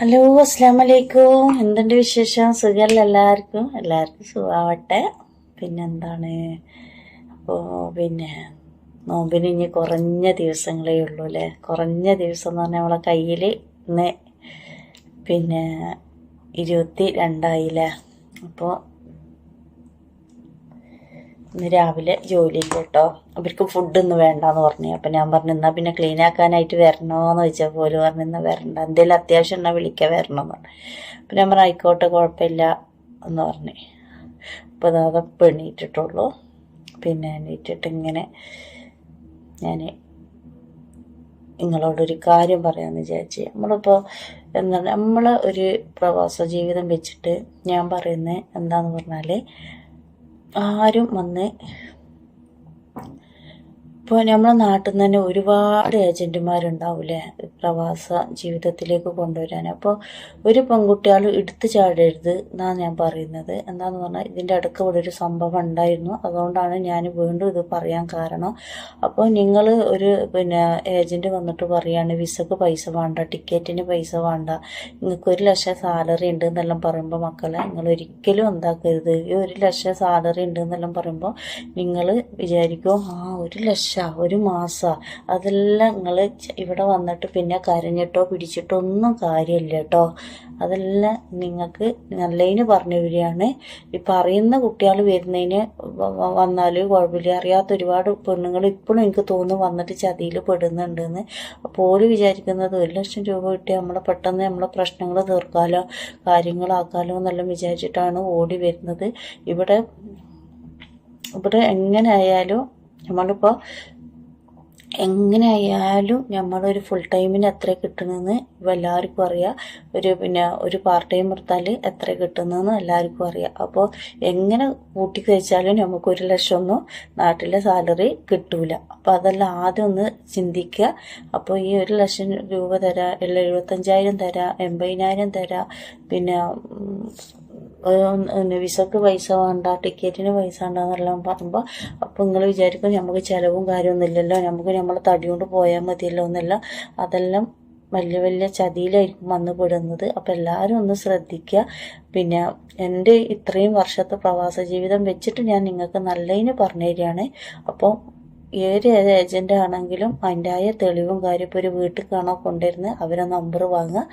Hello അസ്സാം വലൈക്കും എന്തുണ്ട് വിശേഷം? സുഖമല്ല എല്ലാവർക്കും? എല്ലാവർക്കും സുഖമാവട്ടെ പിന്നെന്താണ്? അപ്പോൾ പിന്നെ നോമ്പിന് ഇനി കുറഞ്ഞ ദിവസങ്ങളേ ഉള്ളൂ അല്ലേ? കുറഞ്ഞ ദിവസം എന്ന് പറഞ്ഞാൽ നമ്മളെ കയ്യിൽ ഇന്ന് പിന്നെ ഇരുപത്തി രണ്ടായില്ലേ? അപ്പോൾ ഇന്ന് രാവിലെ ജോലിയില്ല കേട്ടോ. അവർക്ക് ഫുഡൊന്നും വേണ്ടെന്ന് പറഞ്ഞു. അപ്പം ഞാൻ പറഞ്ഞു എന്നാൽ പിന്നെ ക്ലീൻ ആക്കാനായിട്ട് വരണോന്ന് ചോദിച്ചാൽ പോലും പറഞ്ഞു ഇന്ന് വരണ്ട. എന്തെങ്കിലും അത്യാവശ്യം ഉണ്ടെങ്കിൽ വിളിക്കാൻ വരണമെന്ന് പറഞ്ഞു. അപ്പം ഞാൻ പറഞ്ഞു ആയിക്കോട്ടെ കുഴപ്പമില്ല. എന്ന് പറഞ്ഞു. അപ്പോൾ അതാ പെണ്ണീറ്റിട്ടുള്ളൂ പിന്നെ എണീറ്റിട്ട് ഇങ്ങനെ ഞാൻ നിങ്ങളോടൊരു കാര്യം പറയാമെന്ന് വിചാരിച്ച്. നമ്മളിപ്പോൾ എന്താണ് നമ്മൾ ഒരു പ്രവാസ ജീവിതം വെച്ചിട്ട് ഞാൻ പറയുന്നത് എന്താന്ന് പറഞ്ഞാൽ ആരും വന്ന് ഇപ്പോൾ നമ്മളെ നാട്ടിൽ നിന്ന് തന്നെ ഒരുപാട് ഏജന്റുമാരുണ്ടാവില്ലേ പ്രവാസ ജീവിതത്തിലേക്ക് കൊണ്ടുവരാൻ. അപ്പോൾ ഒരു പെൺകുട്ടികൾ എടുത്തു ചാടരുത് എന്നാണ് ഞാൻ പറയുന്നത്. എന്താന്ന് പറഞ്ഞാൽ ഇതിന്റെ അടുക്ക ഇവിടെ ഒരു സംഭവം ഉണ്ടായിരുന്നു. അതുകൊണ്ടാണ് ഞാൻ വീണ്ടും ഇത് പറയാൻ കാരണം. അപ്പോൾ നിങ്ങൾ ഒരു പിന്നെ ഏജന്റ് വന്നിട്ട് പറയാണ് വിസക്ക് പൈസ വേണ്ട ടിക്കറ്റിന് പൈസ വേണ്ട. നിങ്ങൾക്ക് ഒരു ലക്ഷം സാലറി ഉണ്ട് എന്നെല്ലാം പറയുമ്പോൾ മക്കളെ നിങ്ങൾ ഒരിക്കലും എന്താക്കരുത്. ഈ ഒരു ലക്ഷം സാലറി ഉണ്ട് എന്നെല്ലാം പറയുമ്പോൾ നിങ്ങൾ വിചാരിക്കും ആ ഒരു ലക്ഷം ഒരു മാസം. അതെല്ലാം നിങ്ങൾ ഇവിടെ വന്നിട്ട് പിന്നെ കരഞ്ഞിട്ടോ പിടിച്ചിട്ടോ ഒന്നും കാര്യമില്ല കേട്ടോ അതെല്ലാം നിങ്ങൾക്ക് നല്ലതിന് പറഞ്ഞു വരികയാണ് ഈ പറയുന്ന കുട്ടികൾ വരുന്നതിന് വന്നാൽ കുഴപ്പമില്ല. അറിയാത്ത ഒരുപാട് പെണ്ണുങ്ങൾ ഇപ്പോഴും എനിക്ക് തോന്നുന്നു വന്നിട്ട് ചതിയിൽ പെടുന്നുണ്ടെന്ന്. അപ്പോൾ ഓൽ വിചാരിക്കുന്നത് ഒരു ലക്ഷം രൂപ കിട്ടി നമ്മളെ പെട്ടെന്ന് നമ്മളെ പ്രശ്നങ്ങൾ തീർക്കാലോ കാര്യങ്ങളാക്കാലോ എന്നെല്ലാം വിചാരിച്ചിട്ടാണ് ഓടി വരുന്നത്. ഇവിടെ ഇവിടെ എങ്ങനെ ആയാലും നമ്മളിപ്പോൾ എങ്ങനെയായാലും നമ്മളൊരു ഫുൾ ടൈമിന് എത്ര കിട്ടണമെന്ന് ഇപ്പം എല്ലാവർക്കും അറിയാം. ഒരു പിന്നെ ഒരു പാർട്ട് ടൈം എടുത്താൽ എത്ര കിട്ടുന്നതെന്ന് എല്ലാവർക്കും അറിയാം. അപ്പോൾ എങ്ങനെ കൂട്ടി കഴിച്ചാലും നമുക്ക് ഒരു ലക്ഷം ഒന്നും നാട്ടിലെ സാലറി കിട്ടൂല. അപ്പോൾ അതെല്ലാം ആദ്യം ഒന്ന് ചിന്തിക്കുക അപ്പോൾ ഈ ഒരു ലക്ഷം രൂപ തരാം അല്ല എഴുപത്തഞ്ചായിരം തരാം എൺപതിനായിരം തരാം പിന്നെ വിസക്ക് പൈസ വേണ്ട ടിക്കറ്റിന് പൈസ വേണ്ടെന്നെല്ലാം പറയുമ്പോൾ അപ്പോൾ നിങ്ങൾ വിചാരിക്കും നമുക്ക് ചിലവും കാര്യമൊന്നും ഇല്ലല്ലോ നമുക്ക് നമ്മളെ തടി കൊണ്ട് പോയാൽ മതിയല്ലോ എന്നല്ല. അതെല്ലാം വലിയ വലിയ ചതിയിലായിരിക്കും വന്നു പെടുന്നത്. അപ്പോൾ എല്ലാവരും ഒന്ന് ശ്രദ്ധിക്കുക പിന്നെ എന്റെ ഇത്രയും വർഷത്തെ പ്രവാസ ജീവിതം വെച്ചിട്ട് ഞാൻ നിങ്ങൾക്ക് നല്ലതിന് പറഞ്ഞു തരികയാണ്. അപ്പോൾ ഏത് ഏജന്റ് ആണെങ്കിലും അതിന്റെതായ തെളിവും കാര്യം ഇപ്പോൾ ഒരു വീട്ടിൽ കാണാൻ കൊണ്ടുവരുന്ന അവരെ നമ്പർ വാങ്ങുക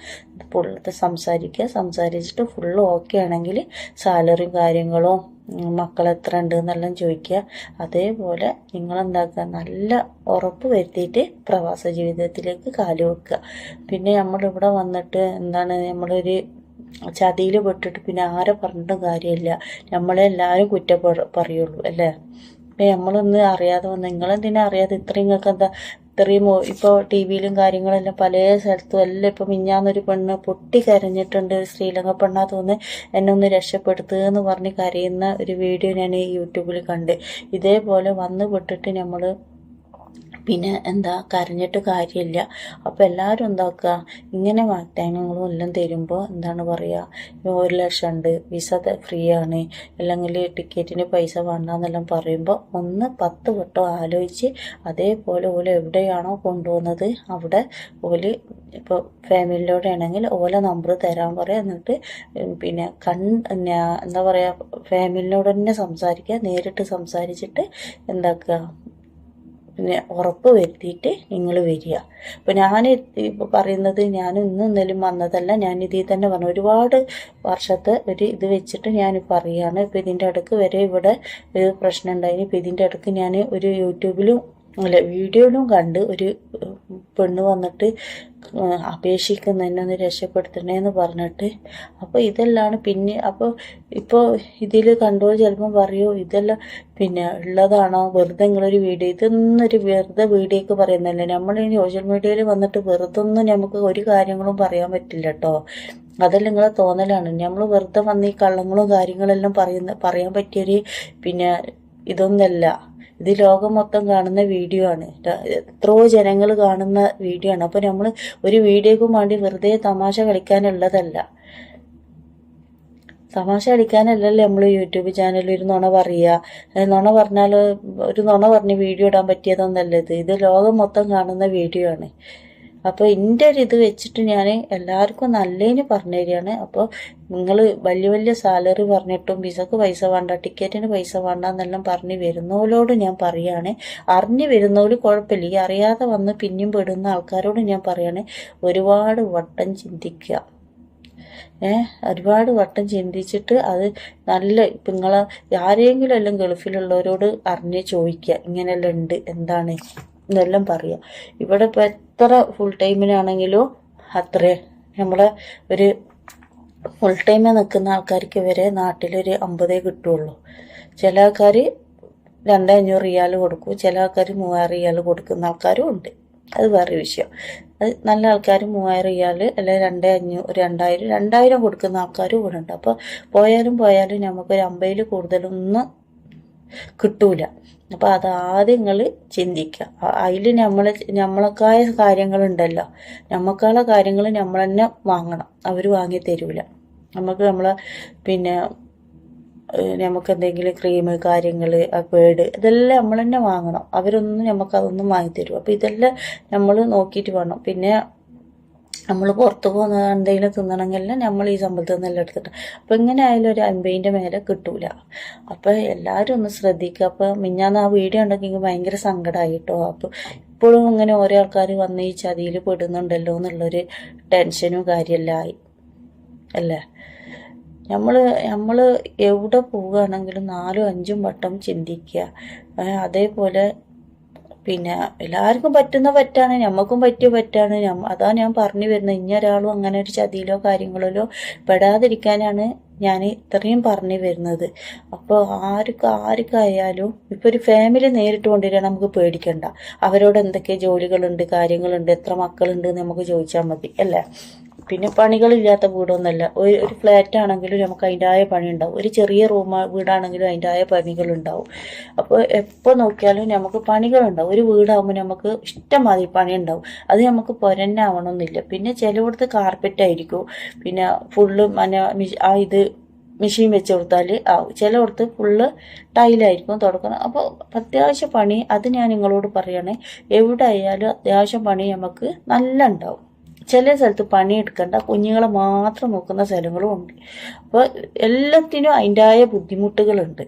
പുള്ളത്തെ സംസാരിക്കുക. സംസാരിച്ചിട്ട് ഫുള്ള് ഓക്കെ ആണെങ്കിൽ സാലറിയും കാര്യങ്ങളും മക്കൾ എത്ര ഉണ്ട് എന്നെല്ലാം ചോദിക്കുക. അതേപോലെ നിങ്ങൾ നിങ്ങളെന്താക്കുക നല്ല ഉറപ്പ് വരുത്തിയിട്ട് പ്രവാസ ജീവിതത്തിലേക്ക് കാലു വെക്കുക. പിന്നെ നമ്മളിവിടെ വന്നിട്ട് എന്താണ് നമ്മളൊരു ചതിയിൽ പെട്ടിട്ട് പിന്നെ ആരെ പറഞ്ഞിട്ടും കാര്യമില്ല. നമ്മളെല്ലാവരും കുറ്റം പറയുള്ളൂ അല്ലേ? ഇപ്പം നമ്മളൊന്ന് അറിയാതെ വന്നു നിങ്ങളെന്തിനാ അറിയാതെ ഇത്രയും നിങ്ങൾക്ക് എന്താ ഇത്രയും ഇപ്പോൾ ടി വിയിലും കാര്യങ്ങളെല്ലാം പല സ്ഥലത്തും എല്ലാം ഇപ്പം മിഞ്ഞാന്നൊരു പെണ്ണ് പൊട്ടി കരഞ്ഞിട്ടുണ്ട്. ഒരു ശ്രീലങ്ക പെണ്ണാ തോന്ന് എന്നെ ഒന്ന് രക്ഷപ്പെടുത്തുക എന്ന് പറഞ്ഞ് കരയുന്ന ഒരു വീഡിയോ ഞാൻ യൂട്യൂബിൽ കണ്ട്. ഇതേപോലെ വന്ന് പെട്ടിട്ട് നമ്മൾ പിന്നെ എന്താ കരഞ്ഞിട്ട് കാര്യമില്ല. അപ്പോൾ എല്ലാവരും എന്താക്കുക ഇങ്ങനെ വാഗ്ദാനങ്ങളും എല്ലാം തരുമ്പോൾ എന്താണ് പറയുക ഒരു ലക്ഷം ഉണ്ട് വിസ ഫ്രീ ആണ് അല്ലെങ്കിൽ ടിക്കറ്റിന് പൈസ വേണ്ടെന്നെല്ലാം പറയുമ്പോൾ ഒന്ന് പത്ത് വട്ടം ആലോചിച്ച് അതേപോലെ ഓല എവിടെയാണോ കൊണ്ടുപോകുന്നത് അവിടെ ഓൽ ഇപ്പോൾ ഫാമിലിയിലൂടെ ആണെങ്കിൽ ഓല നമ്പർ തരാൻ പറയാം. എന്നിട്ട് പിന്നെ കൺ എന്താ പറയുക ഫാമിലിനോട് തന്നെ സംസാരിക്കുക നേരിട്ട് സംസാരിച്ചിട്ട് എന്താക്കുക പിന്നെ ഉറപ്പ് വരുത്തിയിട്ട് നിങ്ങൾ വരിക. അപ്പോൾ ഞാൻ ഇപ്പോൾ പറയുന്നത് ഞാൻ ഇന്നും ഇന്നലും വന്നതല്ല ഞാൻ ഇതിൽ തന്നെ പറഞ്ഞു. ഒരുപാട് വർഷത്തെ ഒരു ഇത് വെച്ചിട്ട് ഞാൻ പറയുകയാണ് ഇപ്പോൾ ഇതിന്റെ ഇടയ്ക്ക് വരെ ഇവിടെ ഒരു പ്രശ്നം ഉണ്ടായിന്. ഇപ്പോൾ ഇതിന്റെ ഇടയ്ക്ക് ഞാൻ ഒരു യൂട്യൂബിലും അല്ല വീഡിയോയിലും കണ്ട് ഒരു പെണ്ണ് വന്നിട്ട് അപേക്ഷിക്കുന്ന എന്നെ ഒന്ന് രക്ഷപ്പെടുത്തണേന്ന് പറഞ്ഞിട്ട് അപ്പോൾ ഇതെല്ലാം പിന്നെ അപ്പോൾ ഇപ്പോൾ ഇതിൽ കണ്ടോ ചിലപ്പം പറയൂ ഇതെല്ലാം പിന്നെ ഉള്ളതാണോ? വെറുതെ നിങ്ങളൊരു വീഡിയോ ഇതൊന്നൊരു വെറുതെ വീഡിയോക്ക് പറയുന്നതല്ലേ? നമ്മൾ ഈ സോഷ്യൽ മീഡിയയിൽ വന്നിട്ട് വെറുതെ ഒന്നും നമുക്ക് ഒരു കാര്യങ്ങളും പറയാൻ പറ്റില്ല കേട്ടോ അതെല്ലാം നിങ്ങളെ തോന്നലാണ്. നമ്മൾ വെറുതെ വന്ന് ഈ കള്ളങ്ങളും കാര്യങ്ങളെല്ലാം പറയുന്ന പറയാൻ പറ്റിയൊരു പിന്നെ ഇതൊന്നല്ല. ഇത് ലോകം മൊത്തം കാണുന്ന വീഡിയോ ആണ്. എത്രയോ ജനങ്ങൾ കാണുന്ന വീഡിയോ ആണ്. അപ്പോൾ നമ്മൾ ഒരു വീഡിയോക്കും വേണ്ടി വെറുതെ തമാശ കളിക്കാനുള്ളതല്ല. തമാശ കളിക്കാനല്ലല്ലോ നമ്മൾ യൂട്യൂബ് ചാനലിൽ ഒരു നുണ പറയുക നുണ പറഞ്ഞാൽ ഒരു നുണ പറഞ്ഞ് വീഡിയോ ഇടാൻ പറ്റിയതൊന്നല്ല ഇത് ഇത് ലോകം മൊത്തം കാണുന്ന വീഡിയോ ആണ്. അപ്പോൾ എന്റെ ഒരു ഇത് വെച്ചിട്ട് ഞാൻ എല്ലാവർക്കും നല്ലതിന് പറഞ്ഞു തരികയാണ്. അപ്പോൾ നിങ്ങൾ വലിയ വലിയ സാലറി പറഞ്ഞിട്ടും വിസക്ക് പൈസ വേണ്ട ടിക്കറ്റിന് പൈസ വേണ്ട എന്നെല്ലാം പറഞ്ഞ് വരുന്നവരോട് ഞാൻ പറയാണ്. അറിഞ്ഞു വരുന്നവർ കുഴപ്പമില്ല. ഈ അറിയാതെ വന്ന് പിന്നെയും പെടുന്ന ആൾക്കാരോട് ഞാൻ പറയാണ് ഒരുപാട് വട്ടം ചിന്തിക്കുക. ഏ ഒരുപാട് വട്ടം ചിന്തിച്ചിട്ട് അത് നല്ല ഇപ്പം നിങ്ങളെ ആരെങ്കിലും എല്ലാം ഗൾഫിലുള്ളവരോട് അറിഞ്ഞ് ചോദിക്കുക ഇങ്ങനെയെല്ലാം ഉണ്ട് എന്താണ്? എന്നെല്ലാം പറയുക ഇവിടെ ഇപ്പോൾ എത്ര ഫുൾ ടൈമിനാണെങ്കിലും അത്രേ. നമ്മളെ ഒരു ഫുൾ ടൈമിൽ നിൽക്കുന്ന ആൾക്കാർക്ക് വരെ നാട്ടിലൊരു അമ്പതേ കിട്ടുള്ളൂ. ചില ആൾക്കാർ രണ്ടേ അഞ്ഞൂറ് റിയാൽ കൊടുക്കും. ചില ആൾക്കാർ മൂവായിരം റിയാൽ കൊടുക്കുന്ന ആൾക്കാരും ഉണ്ട്. അത് വേറെ വിഷയം. അത് നല്ല ആൾക്കാർ മൂവായിരം റിയാൽ അല്ലെങ്കിൽ രണ്ടേ അഞ്ഞൂറ് രണ്ടായിരം രണ്ടായിരം കൊടുക്കുന്ന ആൾക്കാരും ഇവിടെ ഉണ്ട്. അപ്പോൾ പോയാലും പോയാലും നമുക്കൊരു അമ്പതിൽ കൂടുതലൊന്നും കിട്ടൂല. അപ്പോൾ അതാദ്യം നിങ്ങൾ ചിന്തിക്കുക അതിൽ നമ്മൾ നമ്മളൊക്കായ കാര്യങ്ങളുണ്ടല്ലോ. നമുക്കുള്ള കാര്യങ്ങൾ നമ്മൾ തന്നെ വാങ്ങണം. അവർ വാങ്ങി തരൂല. നമുക്ക് നമ്മളെ പിന്നെ നമുക്ക് എന്തെങ്കിലും ക്രീം കാര്യങ്ങൾ പേഡ് ഇതെല്ലാം നമ്മൾ തന്നെ വാങ്ങണം. അവരൊന്നും നമുക്ക് അതൊന്നും വാങ്ങി തരും അപ്പോൾ ഇതെല്ലാം നമ്മൾ നോക്കിയിട്ട് വേണം. പിന്നെ നമ്മൾ പുറത്ത് പോകുന്ന എന്തെങ്കിലും തിന്നണമെങ്കിൽ നമ്മൾ ഈ സമ്പത്ത് നിന്നെല്ലാം എടുത്തിട്ട്. അപ്പോൾ ഇങ്ങനെ ആയാലും ഒരു അമ്പതിന്റെ മേലെ കിട്ടൂല. അപ്പോൾ എല്ലാവരും ഒന്ന് ശ്രദ്ധിക്കുക. അപ്പോൾ മിഞ്ഞാന്ന് ആ വീഡിയോ ഉണ്ടെങ്കിൽ ഭയങ്കര സങ്കടമായി കേട്ടോ അപ്പോൾ ഇപ്പോഴും ഇങ്ങനെ ഓരോ ആൾക്കാർ വന്ന് ഈ ചതിയിൽ പെടുന്നുണ്ടല്ലോ എന്നുള്ളൊരു ടെൻഷനും കാര്യമെല്ലാം അല്ലേ? നമ്മൾ നമ്മൾ എവിടെ പോവുകയാണെങ്കിലും നാലും അഞ്ചും വട്ടം ചിന്തിക്കുക. അതേപോലെ പിന്നെ എല്ലാവർക്കും പറ്റുന്ന പറ്റാണ് ഞമ്മക്കും പറ്റിയ പറ്റാണ്. അതാ ഞാൻ പറഞ്ഞു വരുന്നത്. ഇനി ഒരാളും അങ്ങനെ ഒരു ചതിയിലോ കാര്യങ്ങളിലോ പെടാതിരിക്കാനാണ് ഞാൻ ഇത്രയും പറഞ്ഞു വരുന്നത്. അപ്പോൾ ആർക്ക് ആർക്കായാലും ഇപ്പോൾ ഒരു ഫാമിലി നേരിട്ട് കൊണ്ടുവരിക നമുക്ക് പേടിക്കണ്ട. അവരോട് എന്തൊക്കെ ജോലികളുണ്ട് കാര്യങ്ങളുണ്ട് എത്ര മക്കളുണ്ട് നമുക്ക് ചോദിച്ചാൽ മതി അല്ലേ? പിന്നെ പണികളില്ലാത്ത വീടൊന്നുമല്ല ഒരു ഒരു ഫ്ലാറ്റ് ആണെങ്കിലും നമുക്ക് അതിന്റെതായ പണി ഉണ്ടാവും ഒരു ചെറിയ റൂം വീടാണെങ്കിലും അതിന്റെതായ പണികളുണ്ടാവും. അപ്പോൾ എപ്പോൾ നോക്കിയാലും നമുക്ക് പണികളുണ്ടാവും. ഒരു വീടാകുമ്പോൾ നമുക്ക് ഇഷ്ടമാതിരി പണി ഉണ്ടാവും അത് നമുക്ക് പൊരന്നാവണമെന്നില്ല പിന്നെ ചിലയിടത്ത് കാർപ്പറ്റ് ആയിരിക്കും പിന്നെ ഫുള്ള് മന ആ ഇത് മെഷീൻ വെച്ച് കൊടുത്താൽ ആവും ചിലയിടത്ത് ഫുള്ള് ടൈലായിരിക്കും തുടക്കണം അപ്പോൾ അത്യാവശ്യ പണി അത് ഞാൻ നിങ്ങളോട് പറയുകയാണെങ്കിൽ എവിടെ ആയാലും അത്യാവശ്യം പണി നമുക്ക് നല്ല ഉണ്ടാവും. ചില സ്ഥലത്ത് പണിയെടുക്കേണ്ട കുഞ്ഞുങ്ങളെ മാത്രം നോക്കുന്ന സ്ഥലങ്ങളും ഉണ്ട്. അപ്പോൾ എല്ലാത്തിനും അതിന്റെതായ ബുദ്ധിമുട്ടുകളുണ്ട്.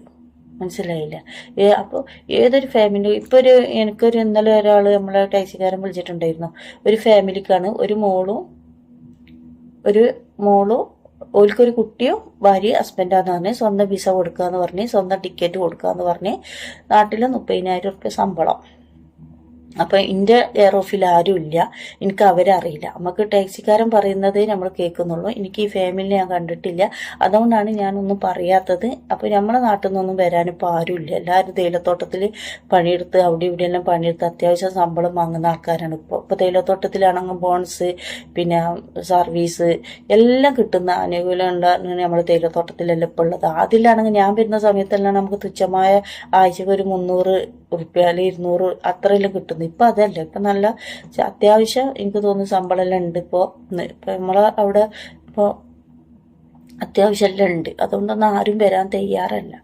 മനസ്സിലായില്ല? അപ്പോൾ ഏതൊരു ഫാമിലി ഇപ്പോൾ ഒരു എനിക്കൊരു ഇന്നലെ ഒരാൾ നമ്മളെ ടാക്സിക്കാരൻ വിളിച്ചിട്ടുണ്ടായിരുന്നു. ഒരു ഫാമിലിക്കാണ് ഒരു മോളും ഒരു മോളും ഓൽക്കൊരു കുട്ടിയും ഭാര്യ ഹസ്ബൻഡാന്ന് പറഞ്ഞ് സ്വന്തം വിസ കൊടുക്കാന്ന് പറഞ്ഞ് സ്വന്തം ടിക്കറ്റ് കൊടുക്കാന്ന് പറഞ്ഞ് നാട്ടിൽ മുപ്പതിനായിരം റുപ്യ ശമ്പളം. അപ്പം എന്റെ എയർ ഓഫിൽ ആരും ഇല്ല. എനിക്ക് അവരെ അറിയില്ല. നമുക്ക് ടാക്സിക്കാരൻ പറയുന്നത് നമ്മൾ കേൾക്കുന്നുള്ളൂ. എനിക്ക് ഈ ഫാമിലി ഞാൻ കണ്ടിട്ടില്ല. അതുകൊണ്ടാണ് ഞാനൊന്നും പറയാത്തത്. അപ്പോൾ നമ്മളെ നാട്ടിൽ നിന്നൊന്നും വരാൻ ഇപ്പോൾ ആരുമില്ല എല്ലാവരും തേയിലത്തോട്ടത്തിൽ പണിയെടുത്ത് അവിടെ ഇവിടെ എല്ലാം പണിയെടുത്ത് അത്യാവശ്യം ശമ്പളം വാങ്ങുന്ന ആൾക്കാരാണ് ഇപ്പോൾ ഇപ്പോൾ തേയിലത്തോട്ടത്തിലാണെങ്കിൽ ബോൺസ് പിന്നെ സർവീസ് എല്ലാം കിട്ടുന്ന ആനുകൂല്യം നമ്മൾ നമ്മുടെ തേയിലത്തോട്ടത്തിലെല്ലാം ഇപ്പോൾ ഉള്ളത്. അതിലാണെങ്കിൽ ഞാൻ വരുന്ന സമയത്തെല്ലാം നമുക്ക് തുച്ഛമായ ആഴ്ചക്ക് ഒരു മുന്നൂറ് ഉറുപ്പ്യ അല്ലെങ്കിൽ ഇരുന്നൂറ് അത്രയെല്ലാം കിട്ടുന്നു ഇപ്പം അതല്ല. ഇപ്പം നല്ല അത്യാവശ്യം എനിക്ക് തോന്നുന്നു ശമ്പളമെല്ലാം ഉണ്ട് ഇപ്പോൾ ഇപ്പം നമ്മളെ അവിടെ ഇപ്പോൾ അത്യാവശ്യം എല്ലാം ഉണ്ട്. അതുകൊണ്ടൊന്നും ആരും വരാൻ തയ്യാറല്ല.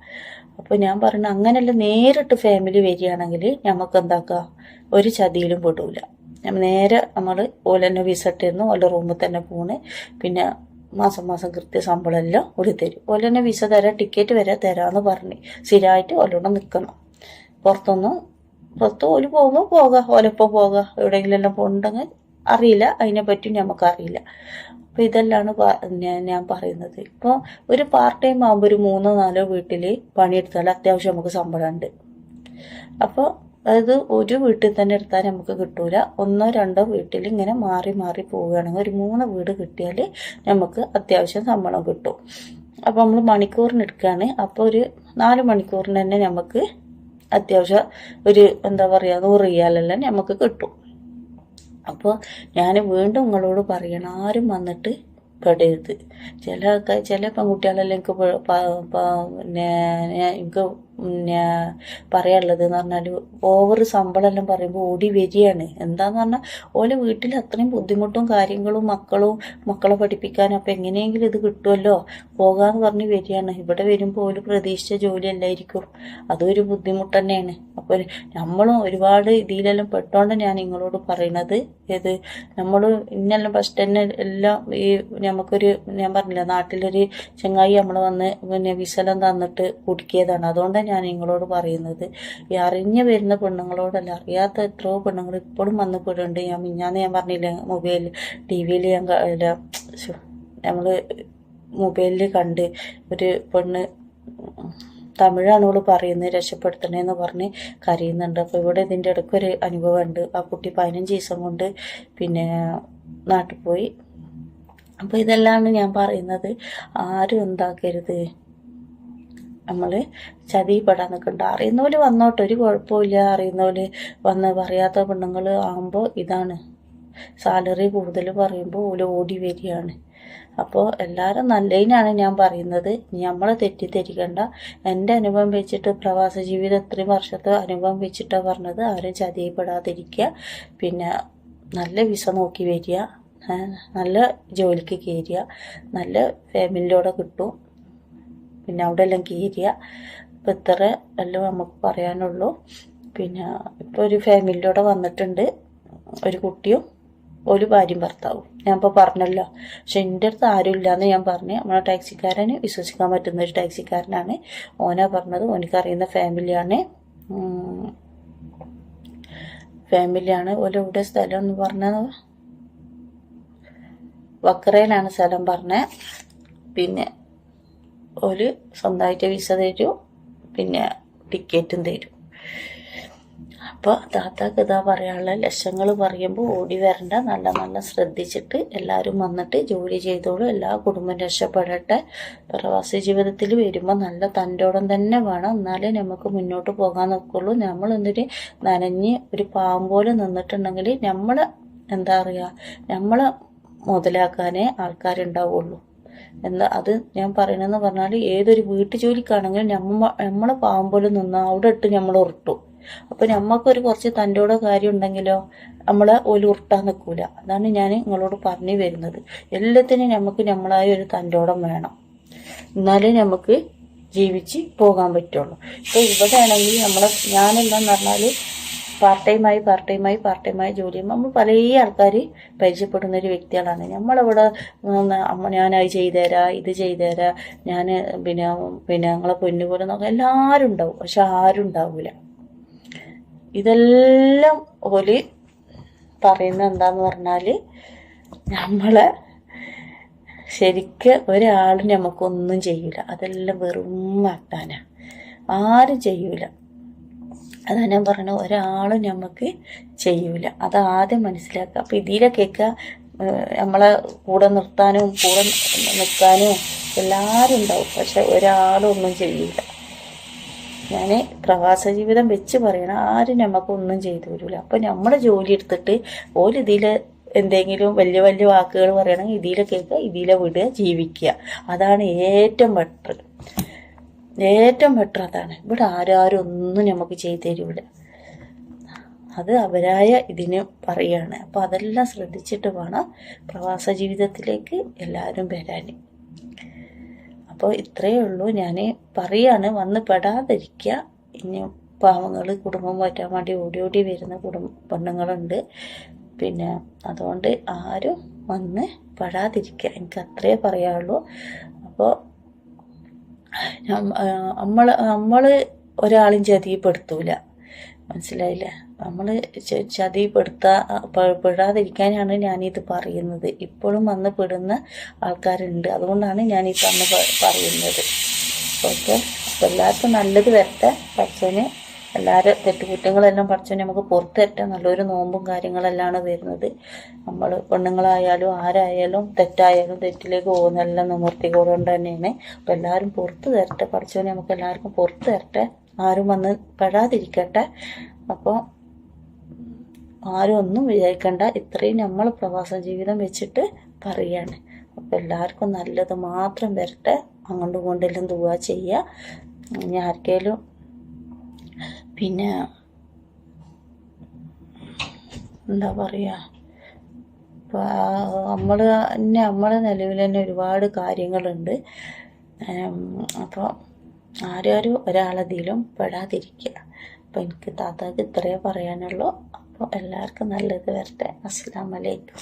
അപ്പോൾ ഞാൻ പറഞ്ഞു അങ്ങനെയല്ല നേരിട്ട് ഫാമിലി വരികയാണെങ്കിൽ നമുക്ക് എന്താക്കാം? ഒരു ചതിയിലും പെടൂല. നേരെ നമ്മൾ ഓലെന്നെ തന്നെ ഇട്ടിരുന്നു ഓല റൂമിൽ തന്നെ പോണ്. പിന്നെ മാസം മാസം കൃത്യ ശമ്പളം എല്ലാം ഒരു തരും ഓലെന്നെ വിസ തരാം ടിക്കറ്റ് വരെ തരാമെന്ന് പറഞ്ഞു സ്ഥിരമായിട്ട് ഓലോടെ നിൽക്കണം പുറത്തൊന്ന് പുറത്ത് ഓൽ പോകുമ്പോൾ പോകാം ഓലൊപ്പം പോകാം. എവിടെയെങ്കിലും എല്ലാം പോകണ്ടെങ്കിൽ അറിയില്ല. അതിനെപ്പറ്റി നമുക്കറിയില്ല. അപ്പം ഇതെല്ലാം ഞാൻ പറയുന്നത്. ഇപ്പോൾ ഒരു പാർട്ട് ടൈം ആകുമ്പോൾ ഒരു മൂന്നോ നാലോ വീട്ടിൽ പണിയെടുത്താൽ അത്യാവശ്യം നമുക്ക് ശമ്പളം ഉണ്ട് അപ്പോൾ അതായത് ഒരു വീട്ടിൽ തന്നെ എടുത്താൽ നമുക്ക് കിട്ടൂല. ഒന്നോ രണ്ടോ വീട്ടിൽ ഇങ്ങനെ മാറി മാറി പോവുകയാണെങ്കിൽ ഒരു മൂന്ന് വീട് കിട്ടിയാൽ നമുക്ക് അത്യാവശ്യം ശമ്പളം കിട്ടും. അപ്പോൾ നമ്മൾ മണിക്കൂറിന് എടുക്കുകയാണ്. അപ്പോൾ ഒരു നാല് മണിക്കൂറിന് തന്നെ നമുക്ക് അത്യാവശ്യം ഒരു എന്താ പറയുക നൂറ് റിയാലെല്ലാം നമുക്ക് കിട്ടും. അപ്പോൾ ഞാൻ വീണ്ടും നിങ്ങളോട് പറയണം ആരും വന്നിട്ട് പെടരുത്. ചില ചില പെൺകുട്ടികളെല്ലാം എനിക്ക് പിന്നെ എനിക്ക് പിന്നെ പറയാനുള്ളത് എന്ന് പറഞ്ഞാൽ ഓവർ ശമ്പളമെല്ലാം പറയുമ്പോൾ ഓടി വരികയാണ്. എന്താന്ന് പറഞ്ഞാൽ ഓലെ വീട്ടിൽ അത്രയും ബുദ്ധിമുട്ടും കാര്യങ്ങളും മക്കളും മക്കളെ പഠിപ്പിക്കാനും അപ്പം എങ്ങനെയെങ്കിലും ഇത് കിട്ടുമല്ലോ പോകാന്ന് പറഞ്ഞ് വരികയാണ്. ഇവിടെ വരുമ്പോൾ ഓൽ പ്രതീക്ഷിച്ച ജോലി അല്ലായിരിക്കും. അതൊരു ബുദ്ധിമുട്ട് തന്നെയാണ്. അപ്പോൾ നമ്മളും ഒരുപാട് ഇതിലെല്ലാം പെട്ടോണ്ട് ഞാൻ നിങ്ങളോട് പറയണത്. ഏത് നമ്മൾ ഇന്നെല്ലാം ഫസ്റ്റ് തന്നെ എല്ലാം ഈ നമുക്കൊരു ഞാൻ പറഞ്ഞില്ല നാട്ടിലൊരു ചങ്ങായി നമ്മൾ വന്ന് പിന്നെ വിസലം തന്നിട്ട് കുടുക്കിയതാണ്. അതുകൊണ്ടാണ് ഞാൻ നിങ്ങളോട് പറയുന്നത്. ഈ അറിഞ്ഞു വരുന്ന പെണ്ണുങ്ങളോടല്ല. അറിയാത്ത എത്രയോ പെണ്ണുങ്ങൾ ഇപ്പോഴും വന്ന് പെടുന്നുണ്ട് ഞാൻ മിഞ്ഞാന്ന് ഞാൻ പറഞ്ഞില്ല മൊബൈലിൽ ടി വിയിൽ ഞാൻ നമ്മൾ മൊബൈലിൽ കണ്ട് ഒരു പെണ്ണ് തമിഴാണ് അവൾ പറയുന്നത് രക്ഷപ്പെടുത്തണേന്ന് പറഞ്ഞ് കരയുന്നുണ്ട്. അപ്പോൾ ഇവിടെ ഇതിന്റെ ഇടയ്ക്കൊരു അനുഭവമുണ്ട്. ആ കുട്ടി പതിനഞ്ച് ദിവസം കൊണ്ട് പിന്നെ നാട്ടിൽ പോയി. അപ്പോൾ ഇതെല്ലാമാണ് ഞാൻ പറയുന്നത്. ആരും എന്താക്കരുത്. നമ്മൾ ചതിപ്പെടാൻ നിൽക്കണ്ട. അറിയുന്നവര് വന്നോട്ടെ ഒരു കുഴപ്പമില്ല അറിയുന്നവര് വന്ന് പറയാത്ത പെണ്ണുങ്ങൾ ആകുമ്പോൾ ഇതാണ്. സാലറി കൂടുതൽ പറയുമ്പോൾ ഓൽ ഓടി വരികയാണ്. അപ്പോൾ എല്ലാവരും നല്ലതിനാണ് ഞാൻ പറയുന്നത്. നമ്മളെ തെറ്റിദ്ധരിക്കണ്ട. എന്റെ അനുഭവം വെച്ചിട്ട് പ്രവാസ ജീവിതം ഇത്രയും വർഷത്തെ അനുഭവം വെച്ചിട്ടാണ് പറഞ്ഞത്. ആരും ചതിയപ്പെടാതിരിക്കുക. പിന്നെ നല്ല വിസ നോക്കി വരിക. നല്ല ജോലിക്ക് കയറുക. നല്ല ഫാമിലിയോടെ കിട്ടും. പിന്നെ അവിടെ എല്ലാം കീരിയ ഇപ്പം ഇത്ര എല്ലാം നമുക്ക് പറയാനുള്ളൂ. പിന്നെ ഇപ്പോൾ ഒരു ഫാമിലിയോടെ വന്നിട്ടുണ്ട്. ഒരു കുട്ടിയും ഒരു ഭാര്യയും ഭർത്താവും. ഞാൻ ഇപ്പോൾ പറഞ്ഞല്ലോ. പക്ഷെ എന്റെ അടുത്ത് ആരും ഇല്ലയെന്ന് ഞാൻ പറഞ്ഞു. നമ്മളെ ടാക്സിക്കാരന് വിശ്വസിക്കാൻ പറ്റുന്ന ഒരു ടാക്സിക്കാരനാണ്. ഓനാ പറഞ്ഞത്. ഓനിക്കറിയുന്ന ഫാമിലിയാണ് ഫാമിലിയാണ് ഓല ഇവിടെ സ്ഥലം എന്ന് പറഞ്ഞത്. വക്രയിലാണ് സ്ഥലം പറഞ്ഞത് പിന്നെ ഒരു സ്വന്തമായിട്ട് വിസ തരും പിന്നെ ടിക്കറ്റും തരും. അപ്പോൾ താത്താക്ക് ഇതാ പറയാനുള്ള ലക്ഷങ്ങൾ പറയുമ്പോൾ ഓടി വരണ്ട. നല്ല നല്ല ശ്രദ്ധിച്ചിട്ട് എല്ലാവരും വന്നിട്ട് ജോലി ചെയ്തോളൂ. എല്ലാ കുടുംബം രക്ഷപ്പെടട്ടെ. പ്രവാസി ജീവിതത്തിൽ വരുമ്പോൾ നല്ല തന്റോടം തന്നെ വേണം. എന്നാലേ നമുക്ക് മുന്നോട്ട് പോകാൻ നോക്കുള്ളൂ നമ്മൾ എന്നിട്ട് നനഞ്ഞ് ഒരു പാമ്പ് പോലെ നിന്നിട്ടുണ്ടെങ്കിൽ നമ്മൾ എന്താ പറയുക നമ്മൾ മുതലാക്കാനേ ആൾക്കാരുണ്ടാവുള്ളൂ. എന്താ അത് ഞാൻ പറയണെന്ന് പറഞ്ഞാൽ ഏതൊരു വീട്ടു ജോലിക്കാണെങ്കിലും നമ്മ നമ്മളെ പാമ്പോലും നിന്ന് അവിടെ ഇട്ട് നമ്മൾ ഉരുട്ടും. അപ്പൊ നമ്മൾക്കൊരു കുറച്ച് തന്റെയോടെ കാര്യം ഉണ്ടെങ്കിലോ നമ്മളെ ഒരു ഉരുട്ടാൻ നിൽക്കൂല അതാണ് ഞാൻ നിങ്ങളോട് പറഞ്ഞു വരുന്നത്. എല്ലാത്തിനും നമുക്ക് നമ്മളായ ഒരു തന്റെയോടം വേണം. എന്നാലേ നമുക്ക് ജീവിച്ച് പോകാൻ പറ്റുള്ളൂ. ഇപ്പൊ ഇവിടെ ആണെങ്കിൽ നമ്മളെ ഞാനെന്താന്ന് പറഞ്ഞാൽ പാർട്ട് ടൈമായി പാർട്ട് ടൈമായി പാർട്ട് ടൈമായി ജോലി നമ്മൾ പല ആൾക്കാർ പരിചയപ്പെടുന്ന ഒരു വ്യക്തികളാണ്. നമ്മളിവിടെ അമ്മ ഞാനത് ചെയ്തുതരാ ഇത് ചെയ്തുതരാ ഞാൻ പിന്നെ പിന്നെ ഞങ്ങളെ പൊന്നു പോലെ നോക്കാം എല്ലാവരും ഉണ്ടാവും. പക്ഷെ ആരും ഉണ്ടാവില്ല ഇതെല്ലാം ഓൽ പറയുന്നത് എന്താന്ന് പറഞ്ഞാൽ നമ്മളെ ശരിക്ക് ഒരാളും നമുക്കൊന്നും ചെയ്യൂല. അതെല്ലാം വെറും വട്ടാനാണ് ആരും ചെയ്യൂല. അതാ ഞാൻ പറഞ്ഞ ഒരാളും നമുക്ക് ചെയ്യൂല. അത് ആദ്യം മനസ്സിലാക്കുക. അപ്പം ഇതിലൊക്കെ നമ്മളെ കൂടെ നിർത്താനും കൂടെ നിൽക്കാനും എല്ലാവരും ഉണ്ടാവും. പക്ഷെ ഒരാളും ഒന്നും ചെയ്യൂല. ഞാൻ പ്രവാസ ജീവിതം വെച്ച് പറയണം ആരും നമുക്ക് ഒന്നും ചെയ്തു തരില്ല അപ്പം നമ്മുടെ ജോലി എടുത്തിട്ട് ഓരിതിൽ എന്തെങ്കിലും വലിയ വലിയ വാക്കുകൾ പറയണമെങ്കിൽ ഇതിലെ കേൾക്കുക ഇതിലെ വിടുക ജീവിക്കുക. അതാണ് ഏറ്റവും ബെറ്റർ ഏറ്റവും ബെറ്റർ അതാണ്. ഇവിടെ ആരാരും ഒന്നും നമുക്ക് ചെയ്തു തരൂല അത് അവരായ ഇതിന് പറയാണ്. അപ്പോൾ അതെല്ലാം ശ്രദ്ധിച്ചിട്ട് വേണം പ്രവാസ ജീവിതത്തിലേക്ക് എല്ലാവരും വരാൻ. അപ്പോൾ ഇത്രയേ ഉള്ളൂ. ഞാൻ പറയാണ് വന്ന് പെടാതിരിക്കുക ഇനി പാവങ്ങൾ കുടുംബം മാറ്റാൻ വേണ്ടി ഓടി ഓടി വരുന്ന കുടുംബ പെണ്ണുങ്ങളുണ്ട്. പിന്നെ അതുകൊണ്ട് ആരും വന്ന് പെടാതിരിക്കുക എനിക്ക് അത്രേ പറയാനുള്ളൂ. അപ്പോൾ നമ്മൾ നമ്മൾ ഒരാളും ചതിപ്പെടുത്തൂല. മനസ്സിലായില്ലേ? നമ്മൾ ചതിപ്പെടുത്താ പെടാതിരിക്കാനാണ് ഞാനിത് പറയുന്നത്. ഇപ്പോഴും വന്ന് പെടുന്ന ആൾക്കാരുണ്ട്. അതുകൊണ്ടാണ് ഞാൻ ഈ പറഞ്ഞ പറയുന്നത്. ഓക്കെ? എല്ലാവർക്കും നല്ലത് വരട്ടെ. പഠിച്ചതിന് എല്ലാവരും തെറ്റുകുറ്റങ്ങളെല്ലാം പറിച്ചു നമുക്ക് പുറത്തു തരട്ടെ നല്ലൊരു നോമ്പും കാര്യങ്ങളെല്ലാം വരുന്നത്. നമ്മൾ പെണ്ണുങ്ങളായാലും ആരായാലും തെറ്റായാലും തെറ്റിലേക്ക് പോകുന്നതെല്ലാം നിവൃത്തികൊണ്ട് തന്നെയാണ്. അപ്പം എല്ലാവരും പുറത്ത് തരട്ടെ പഠിച്ചവനെ നമുക്ക് എല്ലാവർക്കും പുറത്ത് തരട്ടെ ആരും വന്ന് പെടാതിരിക്കട്ടെ. അപ്പോൾ ആരും ഒന്നും വിചാരിക്കണ്ട. ഇത്രയും നമ്മൾ പ്രവാസ ജീവിതം വെച്ചിട്ട് പറയാണ്. അപ്പോൾ എല്ലാവർക്കും നല്ലത് മാത്രം വരട്ടെ. അങ്ങോട്ടും ഇങ്ങോട്ടെല്ലാം ദുവാ ചെയ്യുക. ഇനി ആർക്കെങ്കിലും പിന്നെ എന്താ പറയുക നമ്മൾ തന്നെ നമ്മളെ നിലവിൽ തന്നെ ഒരുപാട് കാര്യങ്ങളുണ്ട്. അപ്പോൾ ആരും ഒരാളതിലും പെടാതിരിക്കുക അപ്പോൾ എനിക്ക് താത്താക്ക് ഇത്രയേ പറയാനുള്ളൂ. അപ്പോൾ എല്ലാവർക്കും നല്ലത് വരട്ടെ. അസ്സാം വലൈക്കും